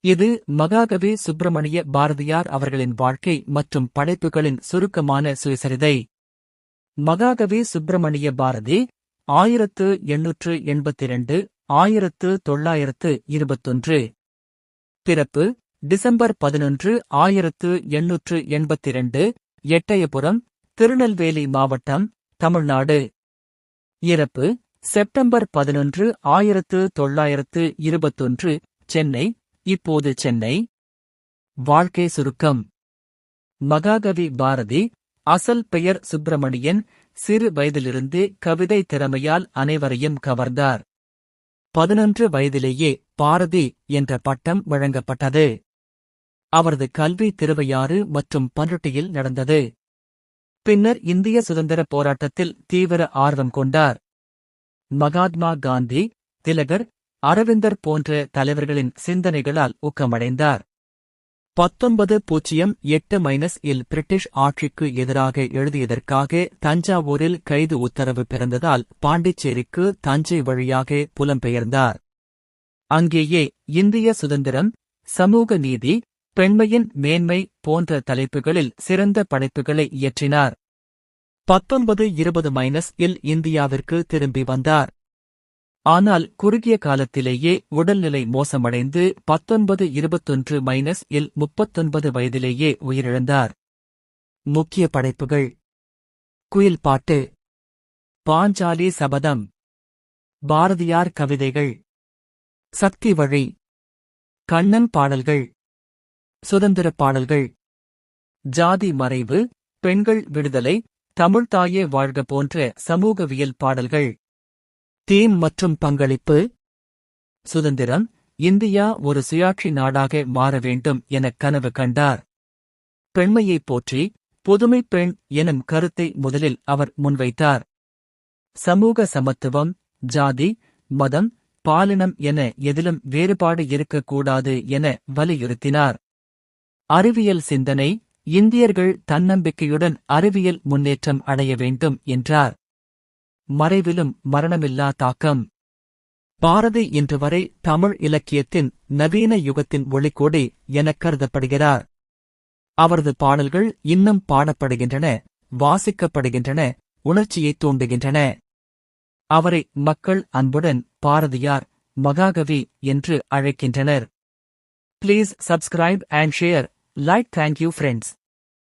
இது மகாகவி சுப்பிரமணிய பாரதியார் அவர்களின் வாழ்க்கை மற்றும் படைப்புகளின் சுருக்கமான சுயசரிதை. மகாகவி சுப்பிரமணிய பாரதி ஆயிரத்து எண்ணூற்று எண்பத்திரண்டு ஆயிரத்து தொள்ளாயிரத்து இருபத்தொன்று. பிறப்பு டிசம்பர் பதினொன்று ஆயிரத்து எண்ணூற்று எண்பத்திரண்டு எட்டயபுரம் திருநெல்வேலி மாவட்டம் தமிழ்நாடு. இறப்பு செப்டம்பர் பதினொன்று ஆயிரத்து தொள்ளாயிரத்து இருபத்தொன்று சென்னை. இப்போது சென்னை. வாழ்க்கை சுருக்கம். மகாகவி பாரதி அசல் பெயர் சுப்பிரமணியன் சிறு வயதிலிருந்தே கவிதை திறமையால் அனைவரையும் கவர்ந்தார். பதினொன்று வயதிலேயே பாரதி என்ற பட்டம் வழங்கப்பட்டது. அவரது கல்வி திருவையாறு மற்றும் பன்ருட்டியில் நடந்தது. பின்னர் இந்திய சுதந்திரப் போராட்டத்தில் தீவிர ஆர்வம் கொண்டார். மகாத்மா காந்தி திலகர் அரவிந்தர் போன்ற தலைவர்களின் சிந்தனைகளால் ஊக்கமடைந்தார். பத்தொன்பது பூஜ்ஜியம் எட்டு மைனஸ் இல் பிரிட்டிஷ் ஆட்சிக்கு எதிராக எழுதியதற்காக தஞ்சாவூரில் கைது உத்தரவு பிறந்ததால் பாண்டிச்சேரிக்கு தஞ்சை வழியாக புலம்பெயர்ந்தார். அங்கேயே இந்திய சுதந்திரம் சமூக நீதி பெண்மையின் மேன்மை போன்ற தலைப்புகளில் சிறந்த படைப்புகளை இயற்றினார். பத்தொன்பது இருபது மைனஸ் இல் இந்தியாவிற்கு திரும்பி வந்தார். ஆனால் குறுகிய காலத்திலேயே உடல்நிலை மோசமடைந்து பத்தொன்பது இருபத்தொன்று மைனஸ் இல் முப்பத்தொன்பது வயதிலேயே உயிரிழந்தார். முக்கிய படைப்புகள். குயில் பாட்டு. பாஞ்சாலி சபதம். பாரதியார் கவிதைகள். சக்தி வழி. கண்ணன் பாடல்கள். சுதந்திரப் பாடல்கள். ஜாதி மறைவு. பெண்கள் விடுதலை. தமிழ்தாயே வாழ்க போன்ற சமூகவியல் பாடல்கள். தீம் மற்றும் பங்களிப்பு. சுதந்திரம் இந்தியா ஒரு சுயாட்சி நாடாக மாற வேண்டும் என கனவு கண்டார். பெண்மையைப் போற்றி புதுமை பெண் எனும் கருத்தை முதலில் அவர் முன்வைத்தார். சமூக சமத்துவம் ஜாதி மதம் பாலினம் என எதிலும் வேறுபாடு இருக்கக்கூடாது என வலியுறுத்தினார். அறிவியல் சிந்தனை இந்தியர்கள் தன்னம்பிக்கையுடன் அறிவியல் முன்னேற்றம் அடைய வேண்டும் என்றார். மறைவிலும் மரணமில்லா தாக்கம். பாரதி இன்று வரை தமிழ் இலக்கியத்தின் நவீன யுகத்தின் ஒளிக்கோடி எனக் கருதப்படுகிறார். அவரது பாடல்கள் இன்னும் பாடப்படுகின்றன வாசிக்கப்படுகின்றன உணர்ச்சியைத் தூண்டுகின்றன. அவரை மக்கள் அன்புடன் பாரதியார் மகாகவி என்று அழைக்கின்றனர். Please subscribe and share like thank you friends